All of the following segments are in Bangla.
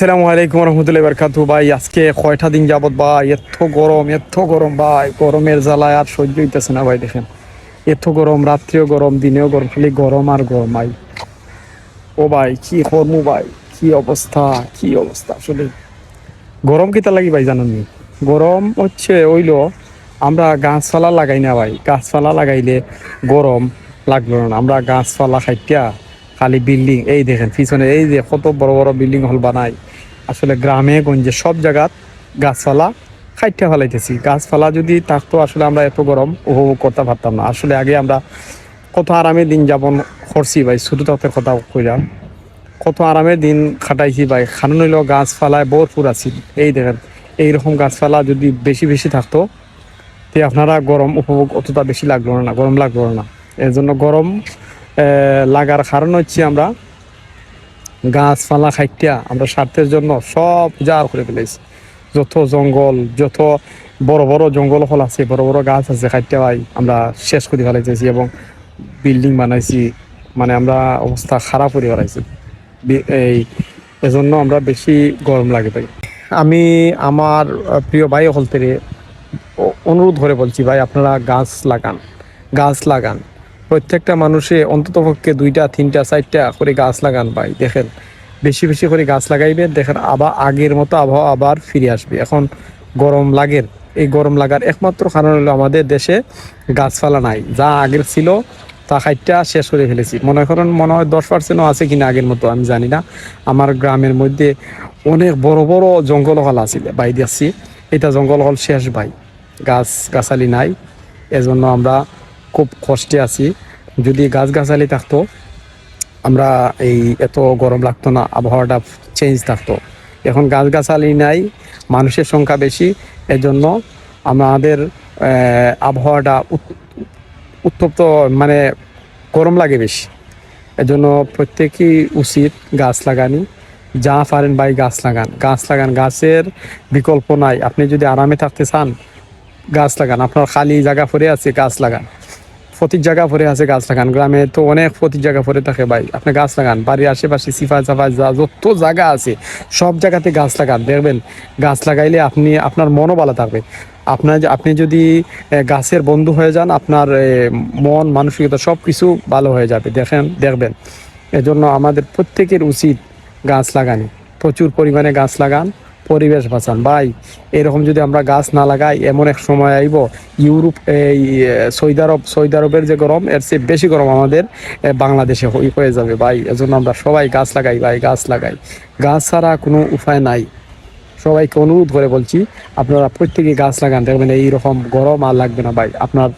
আসসালামু আলাইকুম রহমতুল্লাহ বরকাতু ভাই, আজকে কয়টা দিন যাবত ভাই? এত গরম এত গরম ভাই। গরমের জ্বালায় আর সহ্য হইতেছে না ভাই, দেখেন। এত গরম, রাত্রিও গরম, দিনেও গরম, খালি গরম আর গরম ভাই। ও ভাই, কি কর্ম ভাই? কি অবস্থা? কি অবস্থা আসলে? গরম কিতা লাগি ভাই, জানেন নি? গরম হচ্ছে ওইলো আমরা গাছপালা লাগাই না ভাই। গাছপালা লাগাইলে গরম লাগল না। আমরা গাছপালা খাইটিয়া খালি বিল্ডিং, এই দেখেন, পিছনে এই যে কত বড় বড় বিল্ডিং হল বানাই আসলে গ্রামে, গঞ্জে সব জায়গাত গাছপালা খাইটিয়া ফেলাইতেছি। গাছপালা যদি থাকতো, আসলে আমরা এত গরম উপভোগ করতে পারতাম না। আসলে আগে আমরা কত আরামে দিন যাপন করছি ভাই ছোটো থাকতে কথা কইলাম কত আরামে দিন খাটাইছি ভাই। খানো নইল গাছপালায় ভরপুর আছি। এই দেখেন, এইরকম গাছপালা যদি বেশি বেশি থাকতো, তে আপনারা গরম উপভোগ অতটা বেশি লাগল না, গরম লাগল না। এর জন্য গরম লাগার কারণ হচ্ছে আমরা গাছপালা খাইটিয়া আমরা স্বার্থের জন্য সব উজাড় করে ফেলেছি যত জঙ্গল, যত বড় বড় জঙ্গল হল আছে, বড় বড় গাছ আছে খাইটিয়া ভাই, আমরা শেষ করে ফেলাইতেছি এবং বিল্ডিং বানাইছি। মানে আমরা অবস্থা খারাপ করে ফেলাইছি। এই, এজন্য আমরা বেশি গরম লাগে ভাই। আমি আমার প্রিয় ভাই হল থেকে অনুরোধ করে বলছি ভাই, আপনারা গাছ লাগান গাছ লাগান। প্রত্যেকটা মানুষে অন্তত পক্ষে দুইটা, তিনটা, চারটা করে গাছ লাগান ভাই, দেখেন। বেশি বেশি করে গাছ লাগাইবে দেখেন আবার আগের মতো আবহাওয়া আবার ফিরে আসবে। এখন গরম লাগের এই গরম লাগার একমাত্র কারণ হলো আমাদের দেশে গাছপালা নাই। যা আগের ছিল, তা খাইটটা শেষ করে ফেলেছি। মনে করেন, মনে হয় দশ পার্সেন্টও আছে কিনা আগের মতো, আমি জানি না। আমার গ্রামের মধ্যে অনেক বড় বড় জঙ্গল হল আছিল বাই দিচ্ছি এটা জঙ্গল হল শেষ ভাই। গাছ, গাছালি নাই। এজন্য আমরা খুব কষ্টে আছি। যদি গাছ গাছালি থাকতো, আমরা এই এত গরম লাগতো না, আবহাওয়াটা চেঞ্জ থাকতো। এখন গাছ গাছালি নাই, মানুষের সংখ্যা বেশি, এজন্য আমাদের আবহাওয়াটা উত্তপ্ত মানে গরম লাগে বেশি। এজন্য প্রত্যেকই উচিত গাছ লাগানি। যা পারেন ভাই গাছ লাগান। গাছ লাগান, গাছের বিকল্প নাই। আপনি যদি আরামে থাকতে চান, গাছ লাগান। আপনার খালি জায়গা পড়ে আছে, গাছ লাগান। প্রতির জায়গা ভরে আছে গাছ লাগান, গ্রামে তো অনেক প্রতির জায়গা ভরে থাকে ভাই। আপনি গাছ লাগান, বাড়ির আশেপাশে সিফা সাফা যা যত জায়গা আছে, সব জায়গাতে গাছ লাগান। দেখবেন, গাছ লাগাইলে আপনি, আপনার মনও ভালো থাকবে। আপনার আপনি যদি গাছের বন্ধু হয়ে যান, আপনার মন, মানসিকতা সব কিছু ভালো হয়ে যাবে। দেখেন, দেখবেন। এজন্য আমাদের প্রত্যেকের উচিত গাছ লাগানি। প্রচুর পরিমাণে গাছ লাগান। পরিবেশ বাঁচান। ভাই, এরকম যদি আমরা গাছ না লাগাই, এমন এক সময় আইব, ইউরোপ, এই সৌদি আরব, সৌদি আরবের যে গরম, এর চেয়ে বেশি গরম আমাদের বাংলাদেশে হয়ে যাবে। ভাই, এজন্য আমরা সবাই গাছ লাগাই, ভাই, গাছ লাগাই। গাছ ছাড়া কোনো উপায় নাই। সবাইকে অনুরোধ করে বলছি, আপনারা প্রত্যেকে গাছ লাগান। দেখবেন এইরকম গরম আর লাগবে না, ভাই। আপনার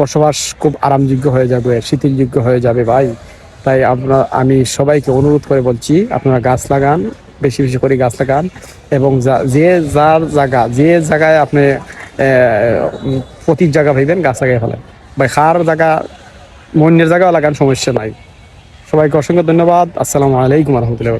বসবাস খুব আরামযোগ্য হয়ে যাবে, শীতলযোগ্য হয়ে যাবে, ভাই। তাই আপনার আমি সবাইকে অনুরোধ করে বলছি, আপনারা গাছ লাগান বেশি বেশি করে গাছ লাগান এবং যে যার জায়গা যে জায়গায় আপনি উম, জায়গা ভাইবেন গাছ লাগাই ফেলেন। ভাই খার জায়গা মন্যের জায়গাও লাগান সমস্যা নাই। সবাইকে অসংখ্য ধন্যবাদ। আসসালামু আলাইকুম রহমতুল্লাহ